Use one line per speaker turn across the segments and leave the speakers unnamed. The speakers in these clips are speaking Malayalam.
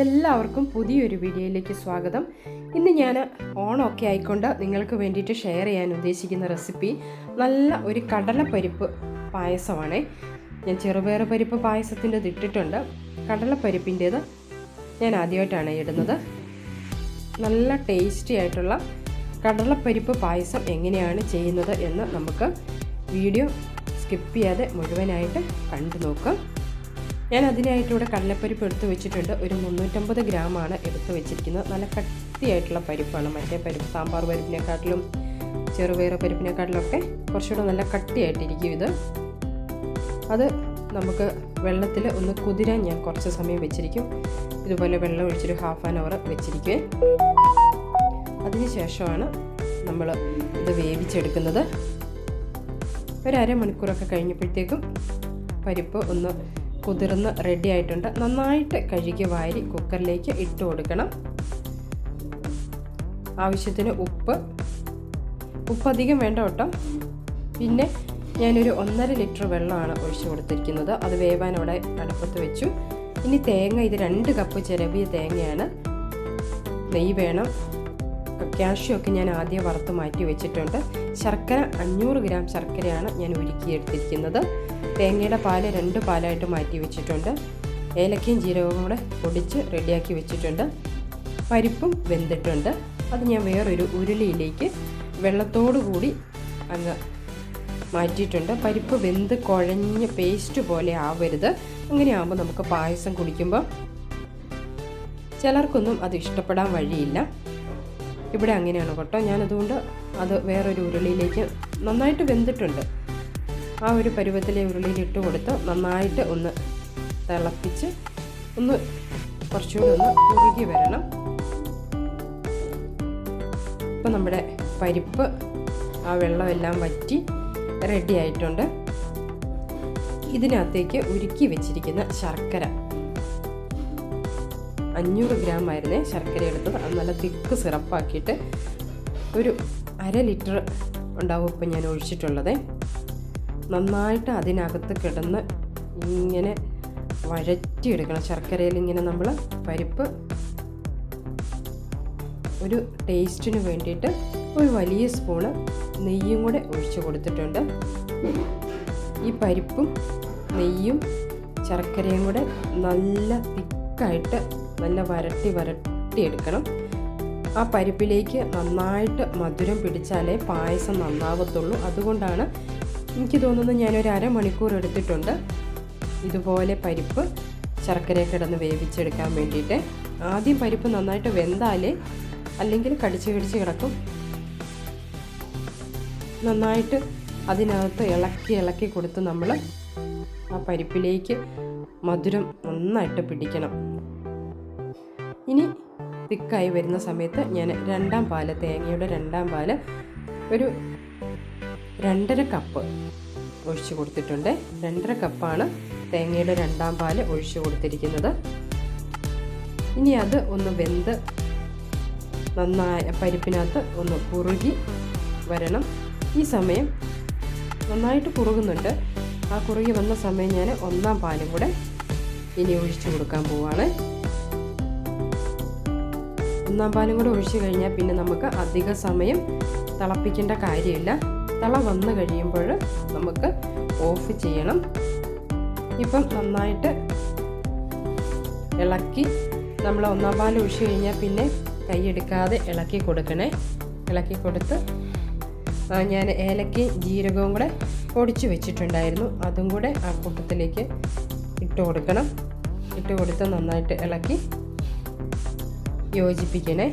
എല്ലാവർക്കും പുതിയൊരു വീഡിയോയിലേക്ക് സ്വാഗതം. ഇന്ന് ഞാൻ ഓണമൊക്കെ ആയിക്കൊണ്ട് നിങ്ങൾക്ക് വേണ്ടിയിട്ട് ഷെയർ ചെയ്യാൻ ഉദ്ദേശിക്കുന്ന റെസിപ്പി നല്ല ഒരു കടലപ്പരിപ്പ് പായസമാണ്. ഞാൻ ചെറുപയർ പരിപ്പ് പായസത്തിന്റെത് ഇട്ടിട്ടുണ്ട്. കടലപ്പരിപ്പിന്റേത് ഞാൻ ആദ്യമായിട്ടാണ് ഇടുന്നത്. നല്ല ടേസ്റ്റി ആയിട്ടുള്ള കടലപ്പരിപ്പ് പായസം എങ്ങനെയാണ് ചെയ്യുന്നത് എന്ന് നമുക്ക് വീഡിയോ സ്കിപ്പ് ചെയ്യാതെ മുഴുവനായിട്ട് കണ്ടു നോക്കാം. ഞാൻ അതിനായിട്ട് ഇവിടെ കടലപ്പരിപ്പ് എടുത്ത് വെച്ചിട്ടുണ്ട്. ഒരു മുന്നൂറ്റമ്പത് ഗ്രാമാണ് എടുത്ത് വെച്ചിരിക്കുന്നത്. നല്ല കട്ടിയായിട്ടുള്ള പരിപ്പാണ്. മറ്റേ പരിപ്പ് സാമ്പാർ പരിപ്പിനെക്കാട്ടിലും ചെറുപയർ പരിപ്പിനെക്കാട്ടിലും ഒക്കെ കുറച്ചുകൂടെ നല്ല കട്ടിയായിട്ടിരിക്കും ഇത്. അത് നമുക്ക് വെള്ളത്തിൽ ഒന്ന് കുതിരാൻ ഞാൻ കുറച്ച് സമയം വെച്ചിരിക്കും. ഇതുപോലെ വെള്ളം ഒഴിച്ചൊരു ഹാഫ് ആൻ അവർ വെച്ചിരിക്കുവേ അതിനുശേഷമാണ് നമ്മൾ ഇത് വേവിച്ചെടുക്കുന്നത്. ഒരു അരമണിക്കൂറൊക്കെ കഴിഞ്ഞപ്പോഴത്തേക്കും പരിപ്പ് ഒന്ന് കുതിർന്ന് റെഡി ആയിട്ടുണ്ട്. നന്നായിട്ട് കഴുകി വാരി കുക്കറിലേക്ക് ഇട്ട് കൊടുക്കണം. ആവശ്യത്തിന് ഉപ്പ്. ഉപ്പ് അധികം വേണ്ട കേട്ടോ. പിന്നെ ഞാനൊരു ഒന്നര ലിറ്റർ വെള്ളമാണ് ഒഴിച്ചു കൊടുത്തിരിക്കുന്നത്. അത് വേവാൻ അവിടെ അടുപ്പത്ത് വെച്ചു. ഇനി തേങ്ങ ഇത് രണ്ട് കപ്പ് ചിരവിയ തേങ്ങയാണ്. നെയ്യ് വേണം. കാഷ്യൂ ഒക്കെ ഞാൻ ആദ്യം വറുത്ത് മാറ്റി വെച്ചിട്ടുണ്ട്. ശർക്കര അഞ്ഞൂറ് ഗ്രാം ശർക്കരയാണ് ഞാൻ ഉരുക്കിയെടുത്തിരിക്കുന്നത്. തേങ്ങയുടെ പാൽ രണ്ട് പാലായിട്ട് മാറ്റി വെച്ചിട്ടുണ്ട്. ഏലക്കയും ജീരകവും കൂടെ പൊടിച്ച് റെഡിയാക്കി വെച്ചിട്ടുണ്ട്. പരിപ്പും വെന്തിട്ടുണ്ട്. അത് ഞാൻ വേറൊരു ഉരുളിയിലേക്ക് വെള്ളത്തോടു കൂടി അങ്ങ് മാറ്റിയിട്ടുണ്ട്. പരിപ്പ് വെന്ത് കുഴഞ്ഞ് പേസ്റ്റ് പോലെ ആവരുത്. അങ്ങനെയാകുമ്പോൾ നമുക്ക് പായസം കുടിക്കുമ്പോൾ ചിലർക്കൊന്നും അത് ഇഷ്ടപ്പെടാൻ വഴിയില്ല. ഇവിടെ അങ്ങനെയാണ് കേട്ടോ. ഞാനതുകൊണ്ട് അത് വേറൊരു ഉരുളിയിലേക്ക് നന്നായിട്ട് വെന്തിട്ടുണ്ട്. ആ ഒരു പരുവത്തിലെ ഉരുളിയിൽ ഇട്ട് കൊടുത്ത് നന്നായിട്ട് ഒന്ന് തിളപ്പിച്ച് ഒന്ന് കുറച്ചുകൂടി ഒന്ന് ഉരുകി വരണം. ഇപ്പം നമ്മുടെ പരിപ്പ് ആ വെള്ളമെല്ലാം വറ്റി റെഡി ആയിട്ടുണ്ട്. ഇതിനകത്തേക്ക് ഉരുക്കി വെച്ചിരിക്കുന്ന ശർക്കര. അഞ്ഞൂറ് ഗ്രാം ആയിരുന്നേ ശർക്കര എടുത്തത്. അത് നല്ല തിക്ക് സിറപ്പാക്കിയിട്ട് ഒരു അര ലിറ്റർ ഉണ്ടാവും ഇപ്പം ഞാൻ ഒഴിച്ചിട്ടുള്ളത്. നന്നായിട്ട് അതിനകത്ത് കിടന്ന് ഇങ്ങനെ വഴറ്റിയെടുക്കണം. ശർക്കരയിൽ ഇങ്ങനെ നമ്മൾ പരിപ്പ് ഒരു ടേസ്റ്റിന് വേണ്ടിയിട്ട് ഒരു വലിയ സ്പൂണ് നെയ്യും കൂടെ ഒഴിച്ചു കൊടുത്തിട്ടുണ്ട്. ഈ പരിപ്പും നെയ്യും ശർക്കരയും കൂടെ നല്ല തിക്കായിട്ട് നല്ല വരട്ടി വരട്ടി എടുക്കണം. ആ പരിപ്പിലേക്ക് നന്നായിട്ട് മധുരം പിടിച്ചാലേ പായസം നന്നാവത്തുള്ളൂ. അതുകൊണ്ടാണ് എനിക്ക് തോന്നുന്നു ഞാനൊരു അരമണിക്കൂർ എടുത്തിട്ടുണ്ട്. ഇതുപോലെ പരിപ്പ് ശർക്കര കിടന്ന് വേവിച്ചെടുക്കാൻ വേണ്ടിയിട്ട്. ആദ്യം പരിപ്പ് നന്നായിട്ട് വെന്താലേ അല്ലെങ്കിൽ കടിച്ച് കടിച്ച് കിടക്കും. നന്നായിട്ട് അതിനകത്ത് ഇളക്കി ഇളക്കി കൊടുത്ത് നമ്മൾ ആ പരിപ്പിലേക്ക് മധുരം നന്നായിട്ട് പിടിക്കണം. ഇനി തിക്കായി വരുന്ന സമയത്ത് ഞാൻ രണ്ടാം പാൽ തേങ്ങയുടെ രണ്ടാം പാൽ ഒരു രണ്ടര കപ്പ് ഒഴിച്ചു കൊടുത്തിട്ടുണ്ട്. രണ്ടര കപ്പാണ് തേങ്ങയുടെ രണ്ടാം പാൽ ഒഴിച്ചു കൊടുത്തിരിക്കുന്നത്. ഇനി അത് ഒന്ന് വെന്ത് നന്നായ പരിപ്പിനകത്ത് ഒന്ന് കുറുകി വരണം. ഈ സമയം നന്നായിട്ട് കുറുകുന്നുണ്ട്. ആ കുറുകി വന്ന സമയം ഞാൻ ഒന്നാം പാലും കൂടെ ഇനി ഒഴിച്ചു കൊടുക്കാൻ പോവാണ്. ഒന്നാം പാലും കൂടെ ഒഴിച്ചു കഴിഞ്ഞാൽ പിന്നെ നമുക്ക് അധിക സമയം തിളപ്പിക്കേണ്ട കാര്യമില്ല. തിള വന്നു കഴിയുമ്പോൾ നമുക്ക് ഓഫ് ചെയ്യണം. ഇപ്പം നന്നായിട്ട് ഇളക്കി നമ്മൾ ഒന്നാം പാൽ ഒഴിച്ച് കഴിഞ്ഞാൽ പിന്നെ കൈയെടുക്കാതെ ഇളക്കി കൊടുക്കണേ. ഇളക്കി കൊടുത്ത് ഞാൻ ഏലക്കയും ജീരകവും കൂടെ പൊടിച്ച് വെച്ചിട്ടുണ്ടായിരുന്നു. അതും കൂടെ ആ കൂട്ടത്തിലേക്ക് ഇട്ട് കൊടുക്കണം. ഇട്ട് കൊടുത്ത് നന്നായിട്ട് ഇളക്കി യോജിപ്പിക്കണേ.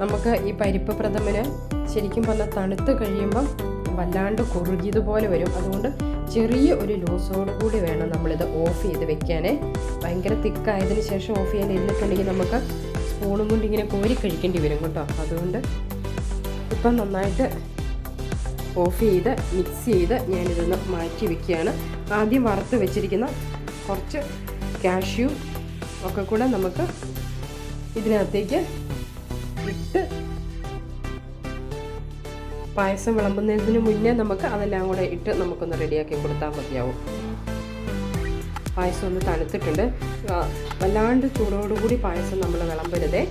നമുക്ക് ഈ പരിപ്പ് പ്രഥമന് ശരിക്കും പറഞ്ഞാൽ തണുത്ത് കഴിയുമ്പം വല്ലാണ്ട് കുറുകിയതുപോലെ വരും. അതുകൊണ്ട് ചെറിയ ഒരു ലൂസോട് കൂടി വേണം നമ്മളിത് ഓഫ് ചെയ്ത് വെക്കാനേ. ഭയങ്കര തിക്കായതിന് ശേഷം ഓഫ് ചെയ്യാൻ ഇരുന്നിട്ടുണ്ടെങ്കിൽ നമുക്ക് സ്പൂണും കൊണ്ട് ഇങ്ങനെ കോരി കഴിക്കേണ്ടി വരും കേട്ടോ. അതുകൊണ്ട് ഇപ്പം നന്നായിട്ട് ഓഫ് ചെയ്ത് മിക്സ് ചെയ്ത് ഞാനിതൊന്ന് മാറ്റി വെക്കുകയാണ്. ആദ്യം വറുത്ത് വെച്ചിരിക്കുന്ന കുറച്ച് കാഷ്യൂ ഒക്കെ കൂടെ നമുക്ക് ഇതിനകത്തേക്ക് ഇട്ട് പായസം വിളമ്പുന്നതിന് മുന്നേ നമുക്ക് അതെല്ലാം കൂടെ ഇട്ട് നമുക്കൊന്ന് റെഡിയാക്കി കൊടുത്താൽ മതിയാവും. പായസം ഒന്ന് തണുത്തിട്ടുണ്ട്. വല്ലാണ്ട് ചൂടോടുകൂടി പായസം നമ്മൾ വിളമ്പരുതേ.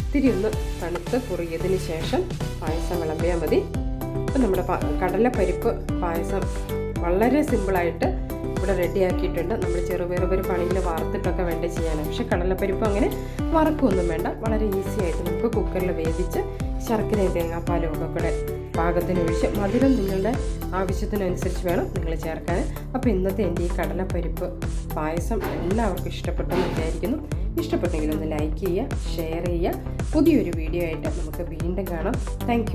ഇത്തിരി ഒന്ന് തണുത്ത് കുറുകിയതിന് ശേഷം പായസം വിളമ്പിയാൽ മതി. അപ്പം നമ്മുടെ കടലപ്പരിപ്പ് പായസം വളരെ സിമ്പിളായിട്ട് ഇവിടെ റെഡിയാക്കിയിട്ടുണ്ട്. നമ്മൾ ചെറുപയർ പണിയിൽ വറുത്തിട്ടൊക്കെ വേണ്ട ചെയ്യാൻ പക്ഷെ കടലപ്പരിപ്പ് അങ്ങനെ വറക്കൊന്നും വേണ്ട. വളരെ ഈസി ആയിട്ട് നമുക്ക് കുക്കറിൽ വേവിച്ച് ശർക്കരയും തേങ്ങാപ്പാലും ഒക്കെ കൂടെ പാകത്തിന് ഒഴിച്ച് മധുരം നിങ്ങളുടെ ആവശ്യത്തിനനുസരിച്ച് വേണം നിങ്ങൾ ചേർക്കാൻ. അപ്പോൾ ഇന്നത്തെ എന്റെ ഈ കടലപ്പരിപ്പ് പായസം എല്ലാവർക്കും ഇഷ്ടപ്പെട്ടെന്ന് വിചാരിക്കുന്നു. ഇഷ്ടപ്പെട്ടെങ്കിൽ ഒന്ന് ലൈക്ക് ചെയ്യുക ഷെയർ ചെയ്യുക. പുതിയൊരു വീഡിയോ ആയിട്ട് നമുക്ക് വീണ്ടും കാണാം. Thank